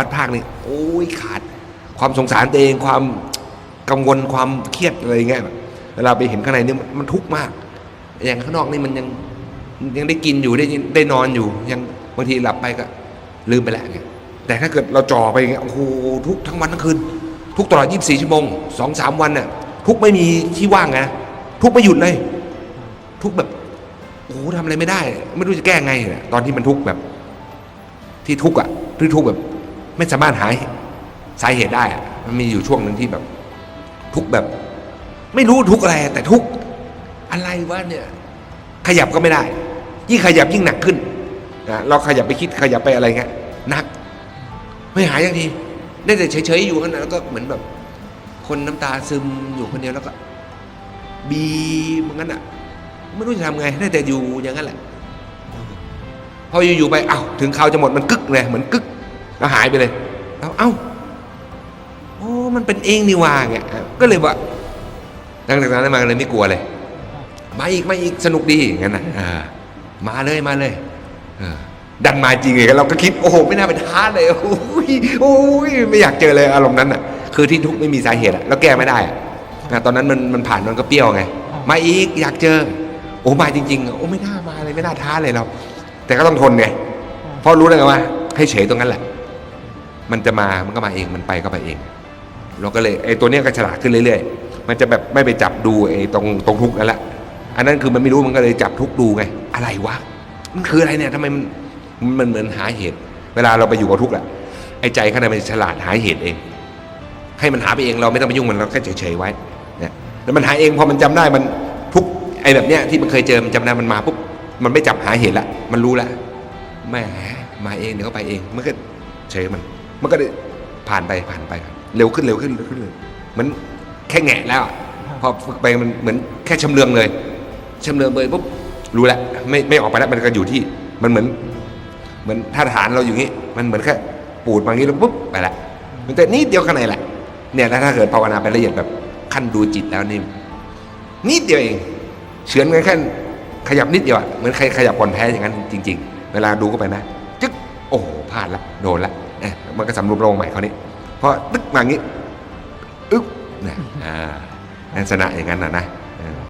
พัดภาคนี่โอ้ยขาด ความสงสารตัวเองความกังวลความเครียดอะไรเงี้ยเวลาไปเห็นข้างในนี่มันมันทุกข์มาก อย่างข้างนอกนี่มันยังยังได้กินอยู่ได้ได้นอนอยู่ ยังบางทีหลับไปก็ลืมไปแล้วเนี่ยแต่ถ้าเกิดเราจ่อไปอย่างเงี้ยโอ้โหทุกทั้งวันทั้งคืนทุกตลอด 24 ชั่วโมงสองสามวันน่ะทุกไม่มีที่ว่างไงนะทุกไม่หยุดเลย ทุกแบบโอ้โหทำอะไรไม่ได้ ไม่รู้จะแก้ไงเนี่ยตอนที่มันทุกแบบ ที่ทุกอะที่ทุกแบบ ไม่สามารถหาสาเหตุได้มันมีอยู่ช่วงหนึ่งที่แบบ ทุกแบบ ไม่รู้ทุกอะไร แต่ทุกอะไรวะเนี่ย ขยับก็ไม่ได้ ยิ่งขยับยิ่งหนักขึ้นนะเราขยับไปคิดขยับไปอะไรเงี้ยหนัก ไม่หายทันทีได้แต่เฉยๆอยู่กันนะแล้วก็เหมือนแบบ คนน้ำตาซึมอยู่คนเดียวแล้วก็บีเมือนกันอะไม่รู้จะทำไงได้แต่อยู่อย่างนั้นแหละพออยู่ๆไปเอ้าถึงเขาวจะหมดมันกึกเลยเหมือนกึก แล้วหายไปเลยแล้วเอ้าโอ้มันเป็นเองนี่ว่าเงี้ยก็เลยว่าตั้งแต่นั้นมาเลยไม่กลัวเลย มาอีกมาอีกสนุกดีอย่างนั้นนะมาเลยมาเลยดันมาจริงเลยเราก็คิดโอ้โหไม่น่าเป็นท้าเลยโอ้ยโอ้ยไม่อยากเจอเลยอารมณ์นั้นอะ คือที่ทุกไม่มีสาเหตุอะแล้วแก้ไม่ได้อะนะตอนนั้นมันมันผ่านมันก็เปรี้ยวไงมาอีกอยากเจอ โอ้มาจริงๆโอ้ไม่น่ามาเลยไม่น่าท้าเลยเรา แต่ก็ต้องทนไงเพราะรู้แล้วไงว่า ให้เฉยตรงนั้นแหละ มันจะมามันก็มาเองมันไปก็ไปเอง เราก็เลยไอ้ตัวเนี้ยก็ฉลาดขึ้นเรื่อยๆ มันจะแบบไม่ไปจับดูไอ้ตรงตรงทุกนั่นแหละอันนั้นคือมันไม่รู้มันก็เลยจับทุกดูไง อะไรวะมันคืออะไรเนี่ยทำไมมันมันเหมือนหาเหตุ เวลาเราไปอยู่กับทุกข์แหละไอ้ใจข้างในมันฉลาดหาเหตุเอง ให้มันหาไปเองเราไม่ต้องไปยุ่งมันเราแค่เฉยๆไว้เนี่ยแล้วมันหาเองพอมันจำได้มันทุกไอ้แบบเนี้ยที่มันเคยเจอมันจำได้มันมาปุ๊บมันไม่จับหาเหตุละมันรู้ละแหม่มาเองเดี๋ยวก็ไปเองมันก็เฉยมัน มันก็เลยผ่านไปผ่านไปเร็วขึ้นเร็วขึ้นเร็วขึ้นเลยเหมันแค่แงะแล้วอะพอฝึกไปมันเหมือนแค่ชำเลืองเลยชำเลืองเลยปุ๊บรู้แล้วไม่ไม่ออกไปแล้วมันก็อยู่ที่มันเหมือน เหมือนถ้าฐานเราอยู่งี้ มันเหมือนแค่ปูดมางี้แล้วปุ๊บไปละมันแต่นิดเดียวข้างในแหละเนี่ยแล้วถ้าเกิดภาวนาไปละเอียดแบบขั้นดูจิตแล้วนี่นิดเดียวเองเฉือนกันแค่ขยับนิดเดียวอะเหมือนใครขยับก่อนแพ้อย่างนั้นจริง ๆ เวลาดูเข้าไปนะจึ๊กโอ้โหพลาดละโดนละ เอ๊ะมันก็สำรวมลงใหม่คราวนี้พอตึ๊กมางี้อึ๊บเนี่ยอ่าลักษณะอย่างนั้นนะนะ